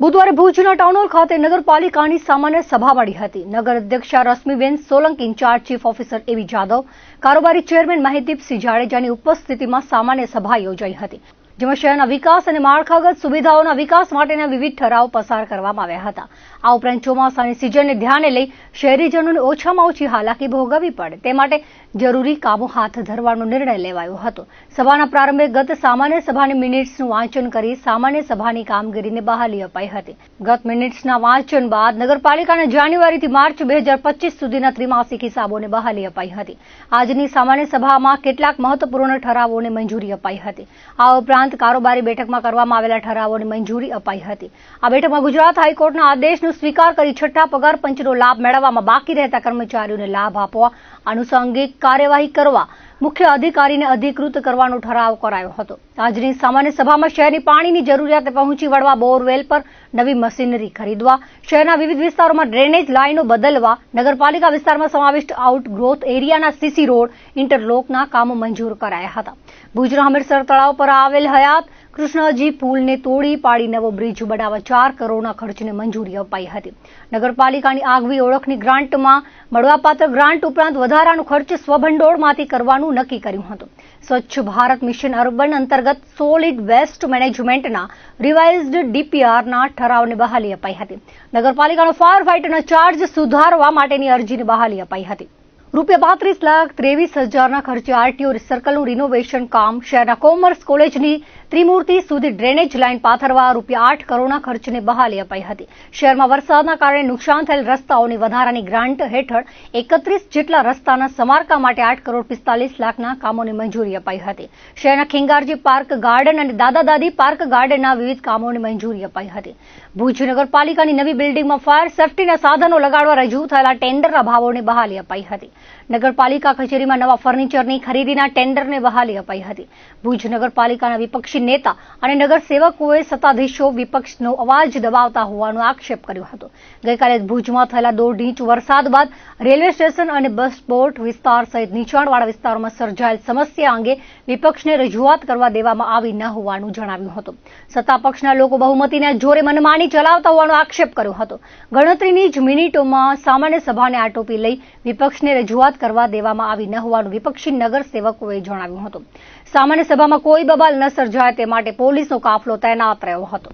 બુધવારે ભુજના town hall ખાતે નગરપાલિકાની સામાન્ય સભા મળી હતી. નગર અધ્યક્ષા Rashmiben Solanki in charge chief officer AV Jadav. કારોબારી ચેરમેન માહિદીપસિંહ જાડેજાની ઉપસ્થિતિમાં સામાન્ય સભા યોજાઈ હતી. જેમાં શહેરના વિકાસ અને માળખાગત સુવિધાઓના વિકાસ માટેના વિવિધ ઠરાવ પસાર કરવામાં આવ્યા હતા. આ ઉપરાંત ચોમાસાની સિઝનને ધ્યાને લઈ શહેરીજનોને ઓછામાં ઓછી હાલાકી ભોગવવી પડે. તે માટે જરૂરી કામો હાથ ધરવાનો નિર્ણય લેવાયો હતો. સભાના પ્રારંભે ગત સામાન્ય સભાની મિનિટ્સનું વાંચન કરી સામાન્ય સભાની કામગીરીને બહાલી અપાઈ હતી. ગત મિનિટ્સના વાંચન બાદ નગરપાલિકાના જાન્યુઆરીથી માર્ચ બે સુધીના ત્રિમાસિક હિસાબોને બહાલી અપાઈ હતી. આજની સામાન્ય સભામાં કેટલાક મહત્વપૂર્ણ ઠરાવોને મંજૂરી અપાઈ હતી. આ ઉપરાંત કારોબારી બેઠકમાં કરવામાં આવેલા ઠરાવોની મંજૂરી અપાઈ હતી. આ બેઠકમાં ગુજરાત હાઈકોર્ટના આદેશનો સ્વીકાર કરી છઠ્ઠા પગાર પંચનો લાભ મેળવવામાં બાકી રહેતા કર્મચારીઓને લાભ આપવા આનુષંગિક કાર્યવાહી કરવા મુખ્ય અધિકારીને અધિકૃત કરવાનો ઠરાવ કરાયો હતો. આજની સામાન્ય સભામાં શહેરની પાણીની જરૂરિયાત પહોંચી વળવા બોરવેલ પર નવી મશીનરી ખરીદવા, શહેરના વિવિધ વિસ્તારોમાં ડ્રેનેજ લાઇનો બદલવા, નગરપાલિકા વિસ્તારમાં સમાવિષ્ટ આઉટગ્રોથ એરિયાના સીસી રોડ ઇન્ટરલોકના કામો મંજૂર કરાયા હતા. ભુજના હમીરસર તળાવ પર આવેલ હયાત કૃષ્ણજી પુલને તોડી પાડી નવો બ્રિજ બનાવવા ચાર કરોડના ખર્ચને મંજૂરી અપાઈ હતી. નગરપાલિકાની આગવી ઓળખની ગ્રાન્ટમાં મળવાપાત્ર ગ્રાન્ટ ઉપરાંત વધારાનો ખર્ચ સ્વભંડોળમાંથી કરવાનું નક્કી કર્યું હતું. સ્વચ્છ ભારત મિશન અર્બન અંતર્ગત સોલિડ વેસ્ટ મેનેજમેન્ટના રિવાઇઝડ ડીપીઆરના ઠરાવને બહાલી અપાઈ હતી. નગરપાલિકાનો ફાયર ફાઇટરનો ચાર્જ સુધારવા માટેની અરજીને બહાલી અપાઈ હતી. રૂપિયા પાંત્રીસ લાખ ત્રેવીસ હજારના ખર્ચે આરટીઓ સર્કલનું રિનોવેશન કામ શહેરના કોમર્સ કોલેજની ત્રિમૂર્તિ સુધી ડ્રેનેજ લાઇન પાથરવા રૂપિયા આઠ કરોડના ખર્ચને બહાલી અપાઈ હતી. શહેરમાં વરસાદના કારણે નુકસાન થયેલ રસ્તાઓની વધારાની ગ્રાન્ટ હેઠળ એકત્રીસ જેટલા રસ્તાના સમારકામ માટે આઠ કરોડ પિસ્તાલીસ લાખના કામોની મંજૂરી અપાઈ હતી. શહેરના ખેંગારજી પાર્ક ગાર્ડન અને દાદા દાદી પાર્ક ગાર્ડનના વિવિધ કામોની મંજૂરી અપાઈ હતી. ભુજ નગરપાલિકાની નવી બિલ્ડિંગમાં ફાયર સેફટીના સાધનો લગાડવા રજૂ થયેલા ટેન્ડરના ભાવોને બહાલી અપાઈ હતી. નગરપાલિકા કચેરીમાં નવા ફર્નિચરની ખરીદીના ટેન્ડરને બહાલી અપાઈ હતી. ભુજ નગરપાલિકાના વિપક્ષી નેતા અને નગરસેવકોએ સત્તાધીશો વિપક્ષનો અવાજ દબાવતા હોવાનો આક્ષેપ કર્યો હતો. ગઈકાલે ભુજમાં થયેલા દોઢ ઇંચ વરસાદ બાદ રેલવે સ્ટેશન અને બસ પોર્ટ વિસ્તાર સહિત નીચાણવાળા વિસ્તારોમાં સર્જાયેલ સમસ્યા અંગે વિપક્ષને રજૂઆત કરવા દેવામાં આવી ન હોવાનું જણાવ્યું હતું. સત્તા પક્ષના લોકો બહુમતીના જોરે મનમાની ચલાવતા હોવાનો આક્ષેપ કર્યો હતો. ગણતરીની જ મિનિટોમાં સામાન્ય સભાને આટોપી લઈ વિપક્ષને રજૂઆત કરવા દેવામાં આવી ન હોવાનું વિપક્ષી નગરસેવકોએ જણાવ્યું હતું. સામાન્ય સભામાં કોઈ બબાલ ન સર્જાય તે માટે પોલીસનો કાફલો તૈનાત રહ્યો હતો.